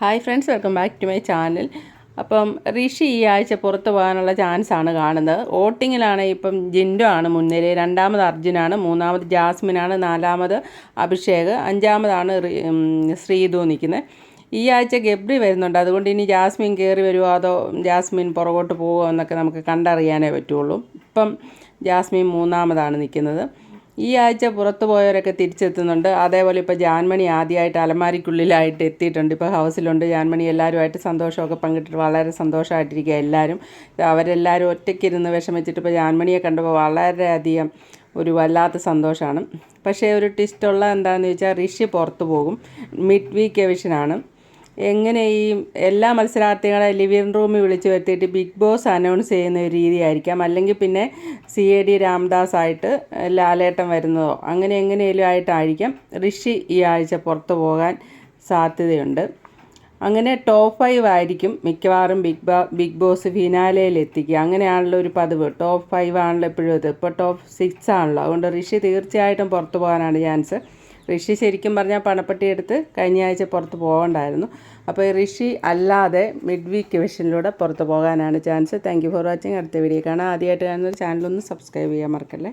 Hi friends welcome back to my channel. അപ്പം ഋഷി ഈ ആഴ്ച പുറത്ത് പോകാനുള്ള ചാൻസ് ആണ് കാണുന്നത്. വോട്ടിങ്ങിലാണ് ഇപ്പം ജിൻഡോ ആണ് മുന്നിൽ രണ്ടാമത് അർജുനാണ് മൂന്നാമത് ജാസ്മിനാണ് നാലാമത് അഭിഷേക് അഞ്ചാമതാണ് ശ്രീതു നിൽക്കുന്നത്. ഈ ആഴ്ച ഗബ്രി വരുന്നുണ്ട്. അതുകൊണ്ട് ഇനി ജാസ്മിൻ കയറി വരുമോ അതോ ജാസ്മിൻ പുറകോട്ട് പോകുമോ എന്നൊക്കെ നമുക്ക് കണ്ടറിയാനേ പറ്റുള്ളൂ. ഇപ്പം ജാസ്മിൻ മൂന്നാമതാണ് നിൽക്കുന്നത്. ഈ ആഴ്ച പുറത്തു പോയവരൊക്കെ തിരിച്ചെത്തുന്നുണ്ട്. അതേപോലെ ഇപ്പോൾ ജാൻമണി ആദ്യമായിട്ട് അലമാരിക്കുള്ളിലായിട്ട് എത്തിയിട്ടുണ്ട്. ഇപ്പോൾ ഹൗസിലുണ്ട്. ജാൻമണി എല്ലാവരുമായിട്ട് സന്തോഷമൊക്കെ പങ്കിട്ടിട്ട് വളരെ സന്തോഷമായിട്ടിരിക്കുക എല്ലാവരും അവരെല്ലാവരും ഒറ്റയ്ക്കിരുന്ന് വിഷമിച്ചിട്ട് ഇപ്പോൾ ജാൻമണിയെ കണ്ടപ്പോൾ വളരെയധികം ഒരു വല്ലാത്ത സന്തോഷമാണ്. പക്ഷേ ഒരു ട്വിസ്റ്റുള്ള എന്താണെന്ന് ചോദിച്ചാൽ ഋഷി പുറത്തു പോകും. മിഡ് വീക്ക് എവിഷനാണ് എങ്ങനെ ഈ എല്ലാ മത്സരാർത്ഥികളെ ലിവിംഗ് റൂമിൽ വിളിച്ച് വരുത്തിയിട്ട് ബിഗ് ബോസ് അനൗൺസ് ചെയ്യുന്ന ഒരു രീതിയായിരിക്കാം. അല്ലെങ്കിൽ പിന്നെ സി എ ഡി രാംദാസ് ആയിട്ട് ലാലേട്ടൻ വരുന്നതോ അങ്ങനെ എങ്ങനെയെങ്കിലും ആയിട്ടായിരിക്കാം ഋഷി ഈ ആഴ്ച പുറത്തു പോകാൻ സാധ്യതയുണ്ട്. അങ്ങനെ ടോപ്പ് ഫൈവ് ആയിരിക്കും മിക്കവാറും ബിഗ് ബാ ബിഗ് ബോസ് ഫിനാലയിൽ എത്തിക്കുക. അങ്ങനെയാണല്ലോ ഒരു പതിവ്. ടോപ്പ് ഫൈവ് ആണല്ലോ എപ്പോഴും ഇത് ഇപ്പോൾ ടോപ്പ് സിക്സ് ആണല്ലോ. അതുകൊണ്ട് ഋഷി തീർച്ചയായിട്ടും പുറത്തു പോകാനാണ് ചാൻസ് ഋഷി ശരിക്കും പറഞ്ഞാൽ പണപ്പെട്ടി എടുത്ത് കഴിഞ്ഞ ആഴ്ച പുറത്ത് പോകണ്ടായിരുന്നു. അപ്പോൾ ഈ ഋഷി അല്ലാതെ മിഡ് വീക്ക് വിഷനിലൂടെ പുറത്ത് പോകാനാണ് ചാൻസ് താങ്ക് ഫോർ വാച്ചിങ് അടുത്ത വീഡിയോ കാണാം. ആദ്യമായിട്ട് കാണുന്ന ചാനലൊന്ന് സബ്സ്ക്രൈബ് ചെയ്യാൻ മറക്കല്ലേ?